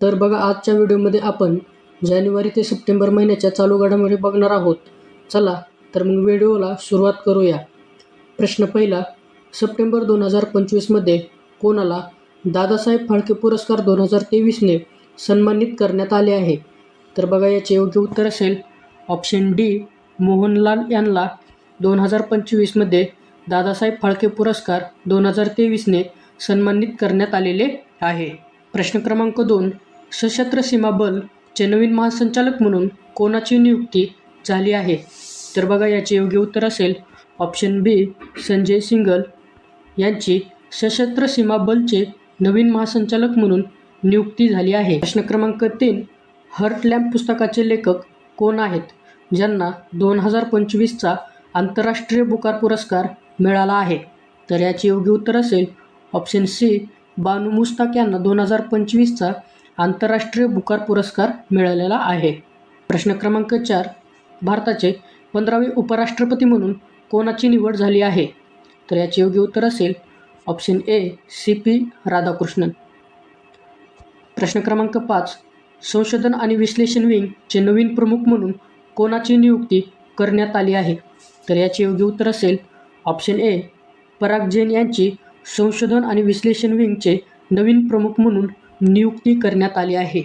तर बघा आजच्या व्हिडिओमध्ये आपण जानेवारी ते सप्टेंबर महिन्याच्या चालू घडामोडी बघणार आहोत. चला तर मग व्हिडिओला सुरुवात करूया. प्रश्न पहिला सप्टेंबर दोन हजार पंचवीसमध्ये कोणाला दादासाहेब फाळके पुरस्कार दोन हजार तेवीसने सन्मानित करण्यात आले आहे? तर बघा याचे योग्य उत्तर असेल ऑप्शन डी मोहनलाल यांना दोन हजार पंचवीसमध्ये दादासाहेब फाळके पुरस्कार दोन हजार तेवीसने सन्मानित करण्यात आलेले आहे. प्रश्न क्रमांक दोन सशस्त्र सीमा बलचे नवीन महासंचालक म्हणून कोणाची नियुक्ती झाली आहे? तर बघा याचे योग्य उत्तर असेल ऑप्शन बी संजय सिंगल. यांची सशस्त्र सीमा बलचे नवीन महासंचालक म्हणून नियुक्ती झाली आहे. प्रश्न क्रमांक तीन हर्ट लॅम्प पुस्तकाचे लेखक कोण आहेत? ज्यांना दोन हजार पंचवीसचा आंतरराष्ट्रीय बुकार पुरस्कार मिळाला आहे. तर याचे योग्य उत्तर असेल ऑप्शन सी बानू मुस्ताक यांना दोन हजार पंचवीसचा आंतरराष्ट्रीय बुकार पुरस्कार मिळालेला आहे. प्रश्न क्रमांक चार भारताचे पंधरावे उपराष्ट्रपती म्हणून कोणाची निवड झाली आहे? तर याचे योग्य उत्तर असेल option A C P Radhakrishnan. प्रश्न क्रमांक पाच संशोधन आणि विश्लेषण विंगचे नवीन प्रमुख म्हणून कोणाची नियुक्ती करण्यात आली आहे? तर याचे योग्य उत्तर असेल ऑप्शन ए पराग जैन यांची संशोधन आणि विश्लेषण विंगचे नवीन प्रमुख म्हणून नियुक्ती करण्यात आली आहे.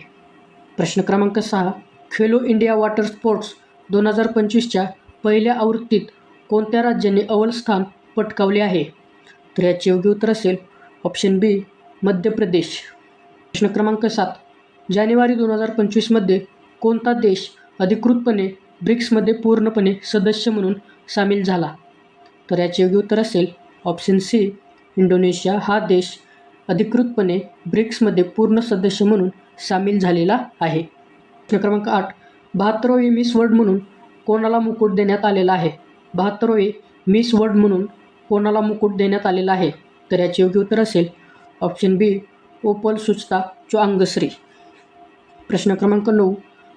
प्रश्न क्रमांक सहा खेलो इंडिया वॉटर स्पोर्ट्स दोन हजार पंचवीसच्या पहिल्या आवृत्तीत कोणत्या राज्याने अव्वल स्थान पटकावले आहे? तर याचे योग्य उत्तर असेल ऑप्शन बी मध्य प्रदेश. प्रश्न क्रमांक सात जानेवारी दोन हजार पंचवीसमध्ये कोणता देश अधिकृतपणे ब्रिक्समध्ये पूर्णपणे सदस्य म्हणून सामील झाला? तर याचे योग्य उत्तर असेल ऑप्शन सी इंडोनेशिया हा देश अधिकृतपणे ब्रिक्समध्ये पूर्ण सदस्य म्हणून सामील झालेला आहे. प्रश्न क्रमांक आठ बहात्तरावी मिस वर्ल्ड म्हणून कोणाला मुकुट देण्यात आलेला आहे? बहात्तरावी मिस वर्ल्ड म्हणून कोणाला मुकुट देण्यात आलेला आहे? तर याचे योग्य उत्तर असेल ऑप्शन बी ओपल सुचता चोआंगश्री प्रश्न क्रमांक नऊ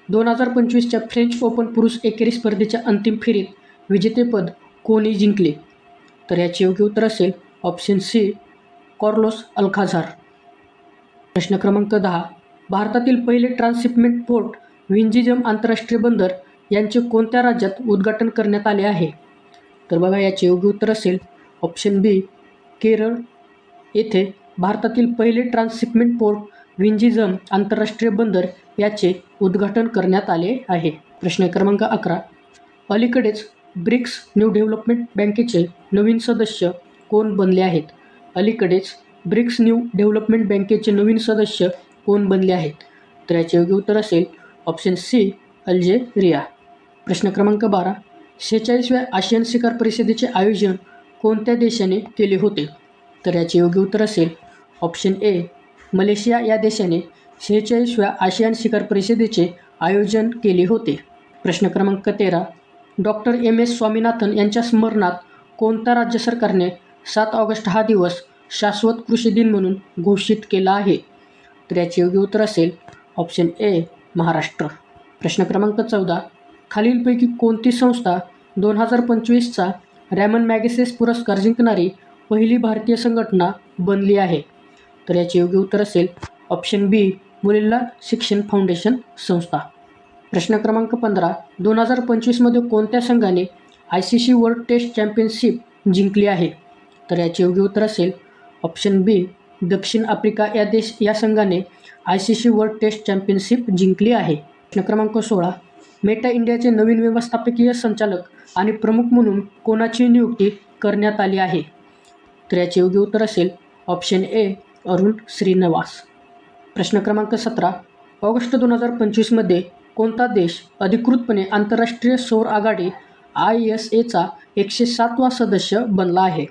दोन हजार पंचवीसच्या फ्रेंच ओपन पुरुष एकेरी स्पर्धेच्या अंतिम फेरीत विजेतेपद कोणी जिंकले? तर याचे योग्य उत्तर असेल ऑप्शन सी कॉर्लोस अल्खाझार. प्रश्न क्रमांक दहा. भारतातील पहिले ट्रान्सशिपमेंट पोर्ट विंजिजम आंतरराष्ट्रीय बंदर यांचे कोणत्या राज्यात उद्घाटन करण्यात आले आहे? तर बघा याचे योग्य उत्तर असेल ऑप्शन बी केरळ. येथे भारतातील पहिले ट्रान्सशिपमेंट पोर्ट विंजिजम आंतरराष्ट्रीय बंदर याचे उद्घाटन करण्यात आले आहे. प्रश्न क्रमांक अकरा. अलीकडेच ब्रिक्स न्यू डेव्हलपमेंट बँकेचे नवीन सदस्य कोण बनले आहेत? अलीकडेच ब्रिक्स न्यू डेव्हलपमेंट बँकेचे नवीन सदस्य कोण बनले आहेत? तर याचे योग्य उत्तर असेल ऑप्शन सी अल्जेरिया प्रश्न क्रमांक बारा. शेहेचाळीसव्या आशियन शिखर परिषदेचे आयोजन कोणत्या देशाने केले होते? तर याचे योग्य उत्तर असेल ऑप्शन ए मलेशिया या देशाने शेहेचाळीसव्या आशियान शिखर परिषदेचे आयोजन केले होते. प्रश्न क्रमांक तेरा. डॉक्टर एम एस स्वामीनाथन यांच्या स्मरणात कोणत्या राज्य सरकारने सात ऑगस्ट हा दिवस शाश्वत कृषी दिन म्हणून घोषित केला आहे. तर याचे योग्य उत्तर असेल ऑप्शन ए महाराष्ट्र. प्रश्न क्रमांक चौदा. खालीलपैकी कोणती संस्था दोन हजार पंचवीसचा रॅमन मॅगेसेस पुरस्कार जिंकणारी पहिली भारतीय संघटना बनली आहे? तर याचे योग्य उत्तर असेल ऑप्शन बी मुलींना शिक्षण फाउंडेशन संस्था. प्रश्न क्रमांक पंधरा. दोन हजार पंचवीसमध्ये कोणत्या संघाने I C C world test championship जिंकली आहे? तर याचे योग्य उत्तर असेल ऑप्शन बी दक्षिण आफ्रिका या देश या संघाने I C C world test championship जिंकली आहे. प्रश्न क्रमांक सोळा. मेटा इंडियाचे नवीन व्यवस्थापकीय संचालक आणि प्रमुख म्हणून कोणाची नियुक्ती करण्यात आली आहे? तर याचे योग्य उत्तर असेल ऑप्शन ए अरुण श्रीनिवास. प्रश्न क्रमांक सतरा. ऑगस्ट दोन हजार पंचवीसमध्ये कोणता देश अधिकृतपणे आंतरराष्ट्रीय सौर आघाडी आय एस एचा एकशे सातवा सदस्य बनला आहे?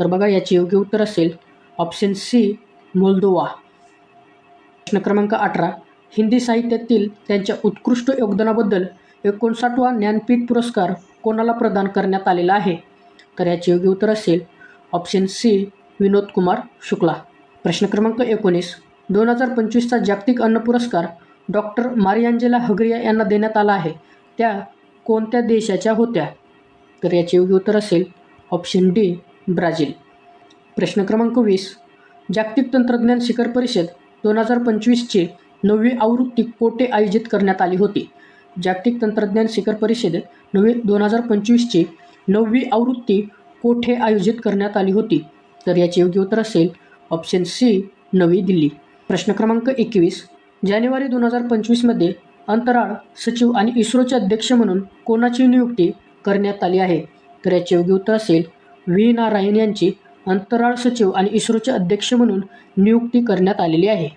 तर बघा याचे योग्य उत्तर असेल ऑप्शन सी मोल्दोवा. प्रश्न क्रमांक अठरा. हिंदी साहित्यातील त्यांच्या उत्कृष्ट योगदानाबद्दल एकोणसाठवा ज्ञानपीठ पुरस्कार कोणाला प्रदान करण्यात आलेला आहे? तर याचे योग्य उत्तर असेल ऑप्शन सी विनोद कुमार शुक्ला. प्रश्न क्रमांक एकोणीस. दोन हजार पंचवीसचा जागतिक अन्न पुरस्कार डॉक्टर मारियांजेला हगरिया यांना देण्यात आला आहे. त्या कोणत्या देशाच्या होत्या? तर याचे योग्य उत्तर असेल ऑप्शन डी ब्राझील. प्रश्न क्रमांक वीस. जागतिक तंत्रज्ञान शिखर परिषद दोन हजार पंचवीसची नववी आवृत्ती कोठे आयोजित करण्यात आली होती. जागतिक तंत्रज्ञान शिखर परिषदेत नवी दोन हजार पंचवीसची नववी आवृत्ती कोठे आयोजित करण्यात आली होती? तर याचे योग्य उत्तर असेल ऑप्शन सी नवी दिल्ली. प्रश्न क्रमांक एकवीस. जानेवारी दोन हजार पंचवीसमध्ये अंतराळ सचिव आणि इस्रोचे अध्यक्ष म्हणून कोणाची नियुक्ती करण्यात आली आहे? तर याचे योग्य उत्तर असेल व्ही. नारायण यांची अंतराळ सचिव आणि इस्रोचे अध्यक्ष म्हणून नियुक्ती करण्यात आलेली आहे.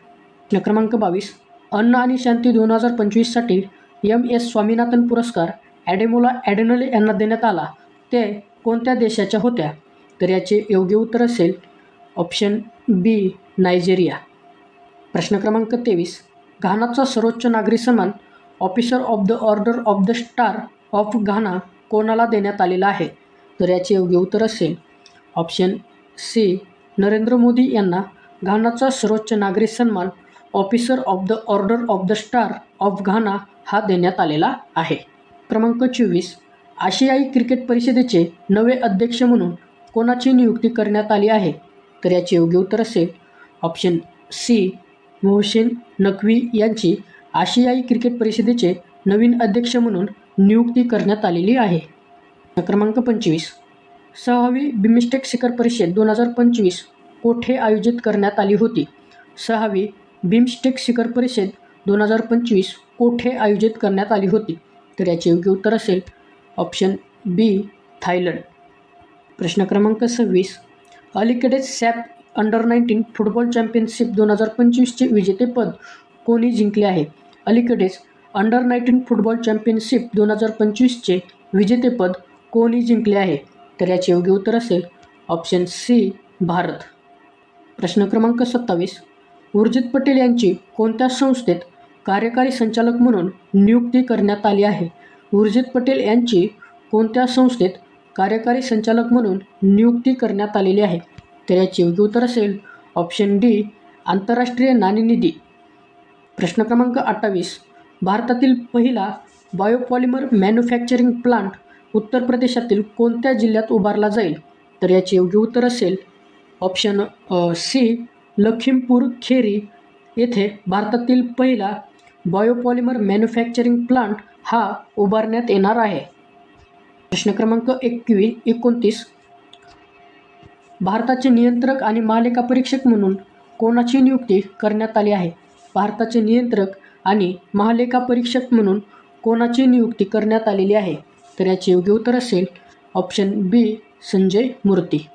क्रमांक बावीस अन्न आणि शांती दोन हजार पंचवीससाठी एम. एस. स्वामीनाथन पुरस्कार ॲडेमोला ॲडेनले यांना देण्यात आला. ते कोणत्या देशाच्या होत्या? तर याचे योग्य उत्तर असेल ऑप्शन बी नायजेरिया. प्रश्न क्रमांक तेवीस घानाचा सर्वोच्च नागरी सन्मान officer of the order of the star of Ghana कोणाला देण्यात आलेला आहे? तर याचे योग्य उत्तर असेल. ऑप्शन सी नरेंद्र मोदी यांना घानाचा सर्वोच्च नागरी सन्मान officer of the order of the star of Ghana हा देण्यात आलेला आहे. क्रमांक चोवीस. आशियाई क्रिकेट परिषदेचे नवे अध्यक्ष म्हणून कोणाची नियुक्ती करण्यात आली आहे? तर याचे योग्य उत्तर असेल. ऑप्शन सी मोहसेन नकवी यांची आशियाई क्रिकेट परिषदेचे नवीन अध्यक्ष म्हणून नियुक्ती करण्यात आलेली आहे. क्रमांक पंचवीस. सहावी बिमिस्टेक शिखर परिषद दोन हजार पंचवीस कोठे आयोजित करण्यात आली होती? सहावी बिमस्टेक शिखर परिषद दोन हजार पंचवीस कोठे आयोजित करण्यात आली होती? तर याचे योग्य उत्तर असेल ऑप्शन बी थायलंड. प्रश्न क्रमांक सव्वीस. अलीकडेच SAFF under nineteen football championship दोन हजार पंचवीसचे विजेतेपद कोणी जिंकले आहे? अलीकडेच अंडर नाईन्टीन फुटबॉल चॅम्पियनशिप दोन हजार पंचवीसचे विजेतेपद कोणी जिंकले आहे तर याचे योग्य उत्तर असेल ऑप्शन सी भारत. प्रश्न क्रमांक सत्तावीस. उर्जित पटेल यांची कोणत्या संस्थेत कार्यकारी संचालक म्हणून नियुक्ती करण्यात आली आहे? उर्जित पटेल यांची कोणत्या संस्थेत कार्यकारी संचालक म्हणून नियुक्ती करण्यात आलेली आहे? तर याचे योग्य उत्तर असेल ऑप्शन डी आंतरराष्ट्रीय नाणेनिधी प्रश्न क्रमांक अठ्ठावीस. भारतातील पहिला बायोपॉलिमर मॅन्युफॅक्चरिंग प्लांट उत्तर प्रदेशातील कोणत्या जिल्ह्यात उभारला जाईल? तर याचे योग्य उत्तर असेल ऑप्शन सी लखीमपूर खेरी. येथे भारतातील पहिला बायोपॉलिमर मॅन्युफॅक्चरिंग प्लांट हा उभारण्यात येणार आहे. प्रश्न क्रमांक एकवीस एकोणतीस. भारताचे नियंत्रक आणि महालेखा परीक्षक म्हणून कोणाची नियुक्ती करण्यात आली आहे? भारताचे नियंत्रक आणि महालेखा परीक्षक म्हणून कोणाची नियुक्ती करण्यात आलेली आहे? तर याचे योग्य उत्तर असेल ऑप्शन बी संजय मूर्ती.